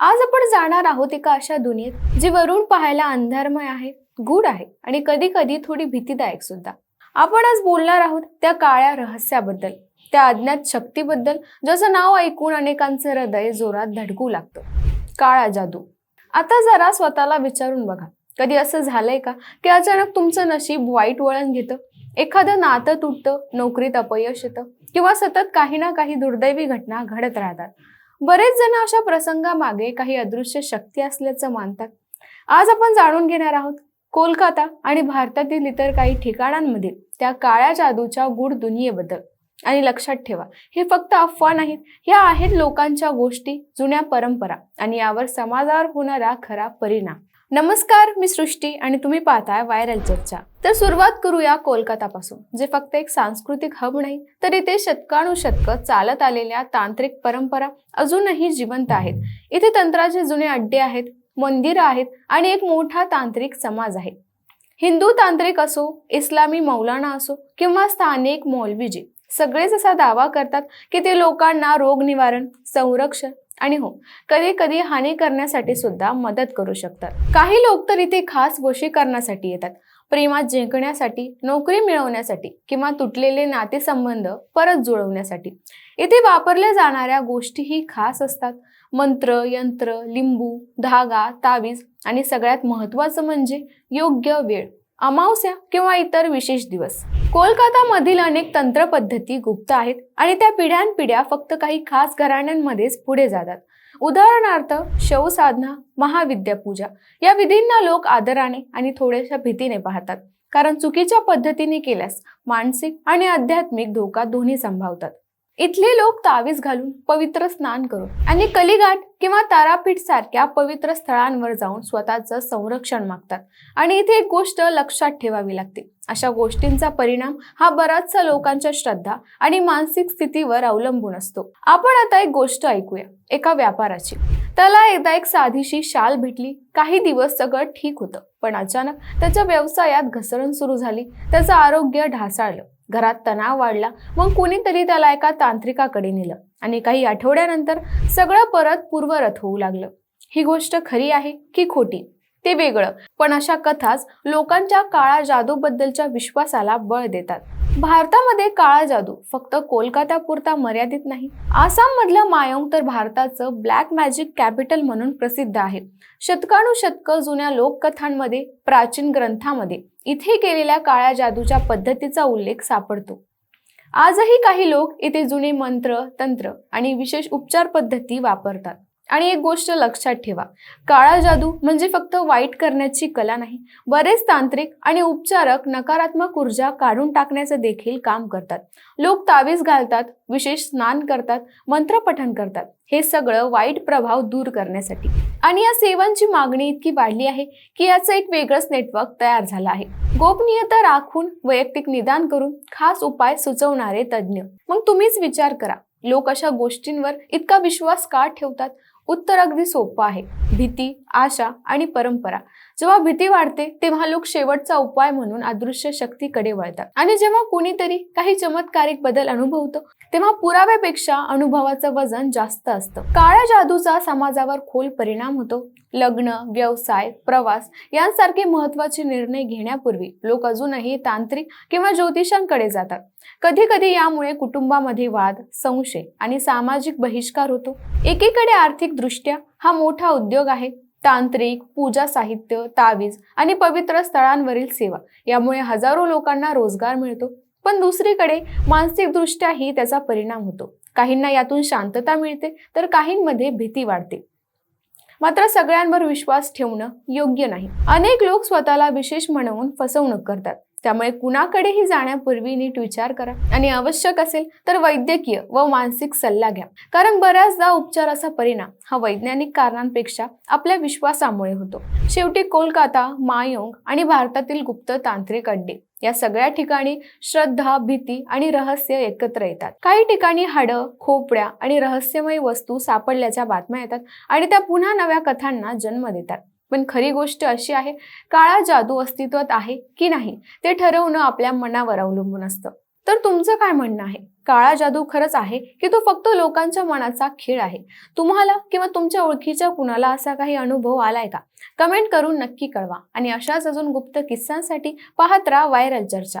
आज आपण जाणार आहोत एका अशा दुनियेत जी वरून पाहायला अंधारमय आहे गूढ आहे आणि कधी कधी थोडी भीतीदायक सुद्धा. आपण आज बोलणार आहोत त्या काळ्या रहस्याबद्दल त्या अज्ञात शक्तीबद्दल ज्याचं नाव ऐकून अनेकांचं हृदय जोरात धडकू लागतं. काळा जादू. आता जरा स्वतःला विचारून बघा. कधी असं झालंय का की अचानक तुमचं नशीब वाईट वळण घेतं? एखादं नातं तुटतं नोकरीत अपयश येतं किंवा सतत काही ना काही दुर्दैवी घटना घडत राहतात. बरेच जण अशा प्रसंगामागे काही अदृश्य शक्ती असल्याचं मानतात. आज आपण जाणून घेणार आहोत कोलकाता आणि भारतातील इतर काही ठिकाणांमधील त्या काळ्या जादूच्या गूढ दुनियेबद्दल. आणि लक्षात ठेवा हे फक्त अफवा नाहीत ह्या आहेत लोकांच्या गोष्टी जुन्या परंपरा आणि यावर समाजावर होणारा खरा परिणाम. नमस्कार मी सृष्टी आणि तुम्ही पाहताय व्हायरल चर्चा. तर सुरुवात करूया कोलकातापासून जे फक्त एक सांस्कृतिक हब नाही तर इथे शतकानुशतक चालत आलेल्या तांत्रिक परंपरा अजूनही जिवंत आहेत. इथे तंत्राचे जुने अड्डे आहेत मंदिरं आहेत आणि एक मोठा तांत्रिक समाज आहे. हिंदू तांत्रिक असो इस्लामी मौलाना असो किंवा स्थानिक मौलवीजी सगळेच असा दावा करतात की ते लोकांना रोग निवारण संरक्षण आणि हो कधी कधी हानी करण्यासाठी सुद्धा मदत करू शकतात. काही लोक तर इथे खास वशीकरणासाठी येतात. प्रेमात जिंकण्यासाठी नोकरी मिळवण्यासाठी किंवा तुटलेले नातेसंबंध परत जुळवण्यासाठी. इथे वापरल्या जाणाऱ्या गोष्टीही खास असतात. मंत्र यंत्र लिंबू धागा तावीज आणि सगळ्यात महत्त्वाचं म्हणजे योग्य वेळ. अमावस्या किंवा इतर विशेष दिवस. कोलकातामधील अनेक तंत्र पद्धती गुप्त आहेत आणि त्या पिढ्यानपिढ्या फक्त काही खास घराण्यांमध्येच पुढे जातात. उदाहरणार्थ शवसाधना महाविद्यापूजा या विधींना लोक आदराने आणि थोड्याशा भीतीने पाहतात. कारण चुकीच्या पद्धतीने केल्यास मानसिक आणि आध्यात्मिक धोका दोन्ही संभावतात. इथले लोक तावीज घालून पवित्र स्नान करून आणि कलिघाट किंवा तारापीठ सारख्या पवित्र स्थळांवर जाऊन स्वतःचं संरक्षण मागतात. आणि इथे एक गोष्ट लक्षात ठेवावी लागते. अशा गोष्टींचा परिणाम हा बराचसा लोकांच्या श्रद्धा आणि मानसिक स्थितीवर अवलंबून असतो. आपण आता एक गोष्ट ऐकूया एका व्यापाराची. त्याला एकदा एक साधीशी शाल भेटली काही दिवस सगळं ठीक होतं. पण अचानक त्याच्या व्यवसायात घसरण सुरू झाली त्याचं आरोग्य ढासाळलं. घरात तणाव वाढला. मग कुणीतरी त्याला एका तांत्रिकाकडे नेलं आणि काही आठवड्यानंतर सगळं परत पूर्वरत होऊ लागलं. ही गोष्ट खरी आहे की खोटी? ते वेगळं. पण अशा कथाच लोकांच्या काळा जादूबद्दलच्या विश्वासाला बळ देतात. भारतामध्ये काळा जादू फक्त कोलकात्यापुरता मर्यादित नाही. आसाममधलं मायोंग तर भारताचं ब्लॅक मॅजिक कॅपिटल म्हणून प्रसिद्ध आहे. शतकानुशतक जुन्या लोककथांमध्ये प्राचीन ग्रंथामध्ये इथे केलेल्या काळ्या जादूच्या पद्धतीचा उल्लेख सापडतो. आजही काही लोक इथे जुने मंत्र तंत्र आणि विशेष उपचार पद्धती वापरतात. आणि एक गोष्ट लक्षात ठेवा. काळा जादू म्हणजे फक्त वाईट करण्याची कला नाही बरेच तांत्रिक आणि उपचारक नकारात्मक ऊर्जा काढून टाकण्याचं देखील काम करतात. लोक तावीज घालतात विशेष स्नान करतात मंत्रपठण करतात. हे सगळं वाईट प्रभाव दूर करण्यासाठी. आणि या सेवांची मागणी इतकी वाढली आहे की याचं एक वेगळंच नेटवर्क तयार झालं आहे. गोपनीयता राखून वैयक्तिक निदान करून खास उपाय सुचवणारे तज्ज्ञ. मग तुम्हीच विचार करा. लोक अशा गोष्टींवर इतका विश्वास का ठेवतात? उत्तर अगदी सोपं आहे. भीती आशा आणि परंपरा. जेव्हा भीती वाढते तेव्हा लोक शेवटचा उपाय म्हणून अदृश्य शक्तीकडे वळतात. आणि जेव्हा कोणीतरी काही चमत्कारिक बदल अनुभवतो तेव्हा पुराव्यापेक्षा अनुभवाचं वजन जास्त असतं. काळ्या जादूचा समाजावर खोल परिणाम होतो. लग्न व्यवसाय प्रवास यांसारखे महत्त्वाचे निर्णय घेण्यापूर्वी लोक अजूनही तांत्रिक किंवा ज्योतिषांकडे जातात. कधी कधी यामुळे कुटुंबामध्ये वाद संशय आणि सामाजिक बहिष्कार होतो. एकीकडे आर्थिक दृष्ट्या हा मोठा उद्योग आहे तांत्रिक पूजा साहित्य तावीज आणि पवित्र स्थळांवरील सेवा. यामुळे हजारो लोकांना रोजगार मिळतो. पण दुसरीकडे मानसिकदृष्ट्याही त्याचा परिणाम होतो. काहींना यातून शांतता मिळते तर काहींमध्ये भीती वाढते. मात्र सगळ्यांवर विश्वास ठेवणं योग्य नाही. अनेक लोक स्वतःला विशेष म्हणवून फसवणूक करतात. त्यामुळे कुणाकडेही जाण्यापूर्वी नीट विचार करा. आणि आवश्यक असेल तर वैद्यकीय व मानसिक सल्ला घ्या. कारण बऱ्याचदा उपचाराचा परिणाम हा वैज्ञानिक कारणांपेक्षा आपल्या विश्वासामुळे होतो. शेवटी कोलकाता मायोंग आणि भारतातील गुप्त तांत्रिक अड्डे या सगळ्या ठिकाणी श्रद्धा भीती आणि रहस्य एकत्र येतात. काही ठिकाणी हाडं खोपड्या आणि रहस्यमय वस्तू सापडल्याच्या बातम्या येतात आणि त्या पुन्हा नव्या कथांना जन्म देतात. पण खरी गोष्ट अशी आहे काळा जादू अस्तित्वात आहे की नाही ते ठरवणं आपल्या मनावर अवलंबून असतं. तर तुमचं काय म्हणणं आहे? काळा जादू खरंच आहे की तो फक्त लोकांच्या मनाचा खेळ आहे? तुम्हाला किंवा तुमच्या ओळखीच्या कुणाला असा काही अनुभव आलाय का? कमेंट करून नक्की कळवा. आणि अशाच अजून गुप्त किस्सांसाठी पाहत राहा व्हायरल चर्चा.